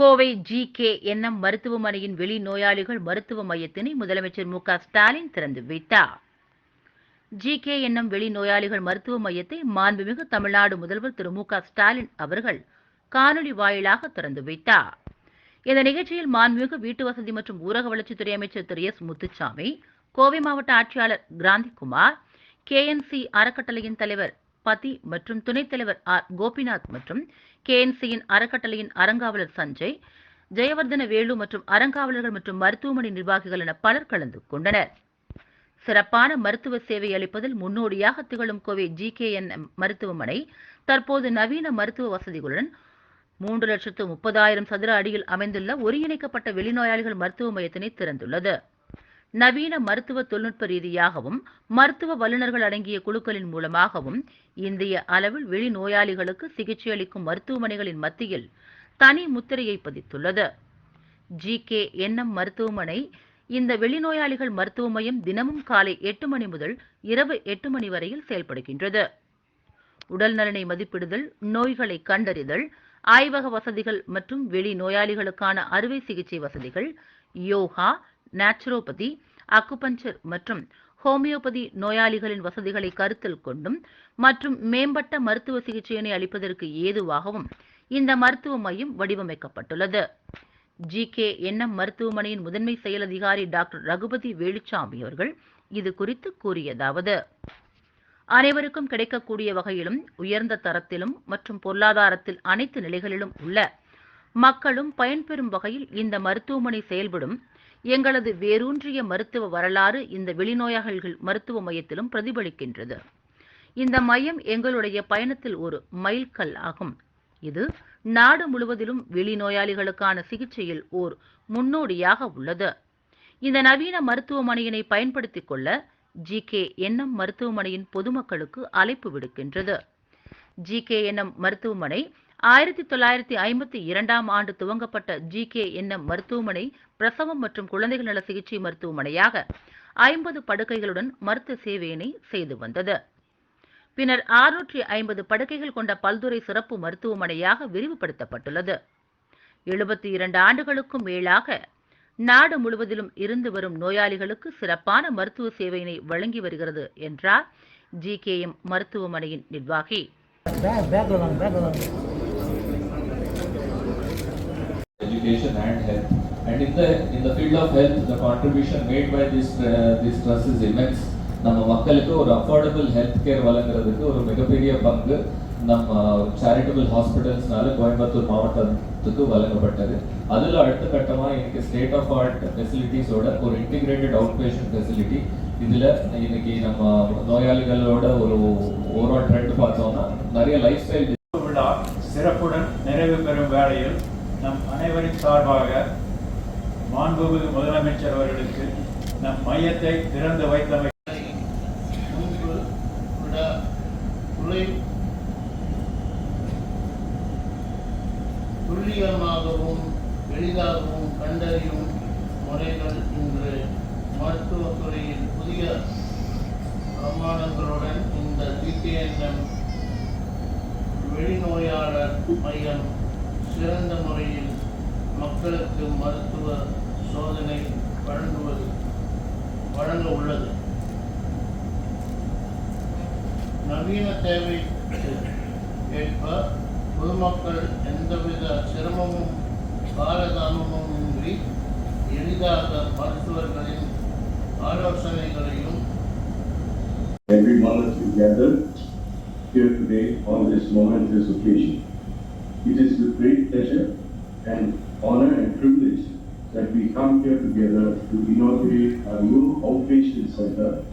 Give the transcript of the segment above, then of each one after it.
Kovai G K nm மருத்துவமனையின் வெளி நோயாளிகள் மருத்துவ மையத்தினை முதலமைச்சர் மு க ஸ்டாலின் திறந்து வைத்தார் ஜி கே என்எம் வெளி நோயாளிகள் மருத்துவ மையத்தை மாண்புமிகு தமிழ்நாடு முதல்வர் திரு மு க ஸ்டாலின் அவர்கள் காணொலி வாயிலாக திறந்து வைத்தார் இந்த நிகழ்ச்சியில் மாண்புமிகு வீட்டு வசதி மற்றும் ஊரக வளர்ச்சித்துறை அமைச்சர் திரு எஸ் முத்துச்சாமி கோவை மாவட்ட ஆட்சியாளர் கிராந்திகுமார் கேஎன்சி அறக்கட்டளையின் தலைவர் பதி மற்றும் துணைத் தலைவர் ஆர். கோபிநாத் மற்றும் கேஎன்சியின் அறக்கட்டளையின் அறங்காவலர் சஞ்சய் ஜெயவர்தன வேலு மற்றும் அறங்காவலர்கள் மற்றும் மருத்துவமனை நிர்வாகிகள் என பலர் கலந்து கொண்டனர். சிறப்பான மருத்துவ சேவை அளிப்பதில் முன்னோடியாக திகழும் கோவை ஜி கே என் மருத்துவமனை தற்போது நவீன மருத்துவ வசதிகளுடன் மூன்று லட்சத்து முப்பதாயிரம் சதுர அடியில் அமைந்துள்ள ஒருங்கிணைக்கப்பட்ட வெளிநோயாளிகள் மருத்துவ மையத்தினை திறந்துள்ளது. நவீன மருத்துவ தொழில்நுட்ப ரீதியாகவும் மருத்துவ வல்லுநர்கள் அடங்கிய குழுக்களின் மூலமாகவும் இந்திய அளவில் வெளிநோயாளிகளுக்கு சிகிச்சை அளிக்கும் மருத்துவமனைகளின் மத்தியில் தனி முத்திரையை பதித்துள்ளது. ஜி கே என்எம் மருத்துவமனை இந்த வெளிநோயாளிகள் மருத்துவ மையம் தினமும் காலை எட்டு மணி முதல் இரவு எட்டு மணி வரையில் செயல்படுகின்றது. உடல் நலனை மதிப்பிடுதல் நோய்களை கண்டறிதல் ஆய்வக வசதிகள் மற்றும் வெளி நோயாளிகளுக்கான அறுவை சிகிச்சை வசதிகள் யோகா நேச்சுரோபதி அக்குபஞ்சர் மற்றும் ஹோமியோபதி நோயாளிகளின் வசதிகளை கருத்தில் கொண்டும் மற்றும் மேம்பட்ட மருத்துவ சிகிச்சையினை அளிப்பதற்கு ஏதுவாகவும் இந்த மருத்துவ மையம் வடிவமைக்கப்பட்டுள்ளது. ஜி கே என்எம் மருத்துவமனையின் முதன்மை செயல் அதிகாரி டாக்டர் ரகுபதி வேலுச்சாமி அவர்கள் இது குறித்து கூறியதாவது. அனைவருக்கும் கிடைக்கக்கூடிய வகையிலும் உயர்ந்த தரத்திலும் மற்றும் பொருளாதாரத்தில் அனைத்து நிலைகளிலும் உள்ள மக்களும் பயன்பெறும் வகையில் இந்த மருத்துவமனை செயல்படும் எங்களது வேரூன்றிய மருத்துவ வரலாறு இந்த வெளிநோயாளிகள் மருத்துவ மையத்திலும் பிரதிபலிக்கின்றது. இந்த மையம் எங்களுடைய பயணத்தில் ஒரு மைல்கல் ஆகும். இது நாடு முழுவதிலும் வெளிநோயாளிகளுக்கான சிகிச்சையில் ஓர் முன்னோடியாக உள்ளது. இந்த நவீன மருத்துவமனையினை பயன்படுத்திக் கொள்ள ஜி கே என்எம் மருத்துவமனையின் பொதுமக்களுக்கு அழைப்பு விடுக்கின்றது. ஜி கே என்எம் மருத்துவமனை ஆயிரத்தி தொள்ளாயிரத்தி ஐம்பத்தி இரண்டாம் ஆண்டு துவங்கப்பட்ட ஜி கே என்எம் மருத்துவமனை பிரசவம் மற்றும் குழந்தைகள் நல சிகிச்சை மருத்துவமனையாக ஐம்பது படுக்கைகளுடன் மருத்துவ சேவையினை செய்து வந்தது. பின்னர் ஆறுநூற்றி ஐம்பது படுக்கைகள் கொண்ட பல்துறை சிறப்பு மருத்துவமனையாக விரிவுபடுத்தப்பட்டுள்ளது. எழுபத்தி இரண்டு ஆண்டுகளுக்கும் மேலாக நாடு முழுவதிலும் இருந்து வரும் நோயாளிகளுக்கு சிறப்பான மருத்துவ சேவையினை வழங்கி வருகிறது என்றார் ஜி கே எம் மருத்துவமனையின் நிர்வாகி. Education and health. And in the in the field of health, the contribution made by this uh, this trust is immense. நம்ம மக்களுக்கு ஒரு அஃபோர்டபுள் ஹெல்த் கேர் வழங்குறதுக்கு ஒரு மிகப்பெரிய பங்கு நம்ம சேரிட்டபிள் ஹாஸ்பிட்டல்ஸ்னால கோயம்புத்தூர் மாவட்டத்துக்கு வழங்கப்பட்டது அதில் அடுத்த கட்டமாக இன்னைக்கு ஸ்டேட் ஆஃப் ஆர்ட் ஃபெசிலிட்டிஸோட ஒரு இன்டிகிரேட்டட் அவுட் பேஷண்ட் ஃபெசிலிட்டி இதில் இன்னைக்கு நம்ம நோயாளிகளோட ஒரு ஓவரால் ட்ரெண்ட் பார்த்தோம்னா நிறைய லைஃப் ஸ்டைல் விழா சிறப்புடன் நிறைவு பெறும் வேலையில் நம் அனைவரின் சார்பாக மாண்புமிகு முதலமைச்சர் அவர்களுக்கு நம் மையத்தை திறந்து வைத்தமை. விட துல்லியமாகவும் எளிதாகவும் கண்டறியும் முறைகள் இன்று மருத்துவத் துறையில் புதிய பிரமாணங்களுடன் இந்த டிகேஎன்எம் வெளிநோயாளர் மையம் சிறந்த முறையில் மக்களுக்கு மருத்துவ சோதனை வழங்குவது வழங்க உள்ளது நவீன தேவைக்கு ஏற்ப பொதுமக்கள் எந்தவித சிரமமும் காலதாமமும் இன்றி எளிதாக மருத்துவர்களின் ஆலோசனைகளையும் every one together here today on this momentous occasion. It is with great pleasure and honor and privilege that we come here together to inaugurate our new outpatient center,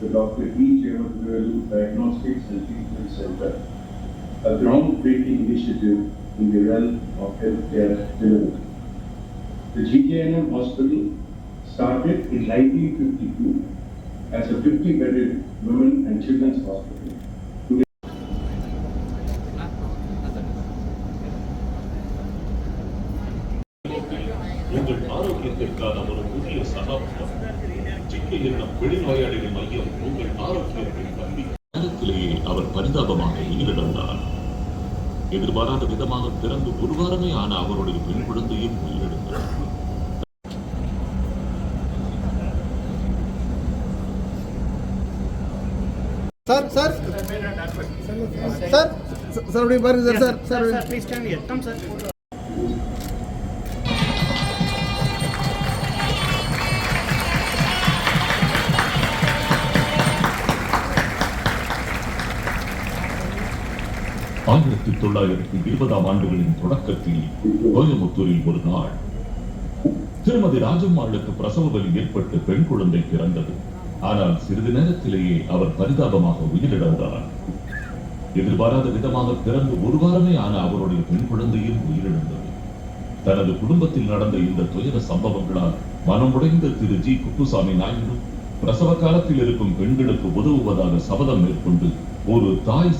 the Dr. E. Jayavardhanu Diagnostics and Treatment Center, a groundbreaking initiative in the realm of healthcare delivery. The GKNM Hospital started in 1952 as a 50-bedded women and children's hospital. ஆரோக்கியத்திற்கான ஒரு புதிய சகாப்தம் சிக்கி என்னும் வெளிநோயாளிகள் மையம் உங்கள் ஆரோக்கியத்தை நம்பி நேரத்திலேயே அவர் பரிதாபமாக உயிரிழந்தார் எதிர்பாராத விதமாக பிறந்து ஒரு வாரமே ஆன அவருடைய பெண் குழந்தையும் உயிரிழந்தது சார் சார் சார் சார் அப்படி பாருங்க சார் சார் சார் ஆயிரத்தி தொள்ளாயிரத்தி இருபதாம் ஆண்டுகளின் தொடக்கத்தில் கோயம்புத்தூரில் ஒரு நாள் திருமதி ராஜம்மாளுக்கு பிரசவ வலி ஏற்பட்டு பெண் குழந்தை பிறந்தது. ஆனால் சிறிது நேரத்திலேயே அவர் பரிதாபமாக உயிரிழந்தார். எதிர்பாராத விதமாக பிறந்து ஒரு வாரமே ஆன அவருடைய பெண் குழந்தையும் உயிரிழந்தது. தனது குடும்பத்தில் நடந்த இந்த துயர சம்பவங்களால் மனமுடைந்த திரு ஜி குப்புசாமி நாயுடு பிரசவ காலத்தில் இருக்கும் பெண்களுக்கு உதவுவதாக சபதம் மேற்கொண்டு ஒரு தாய்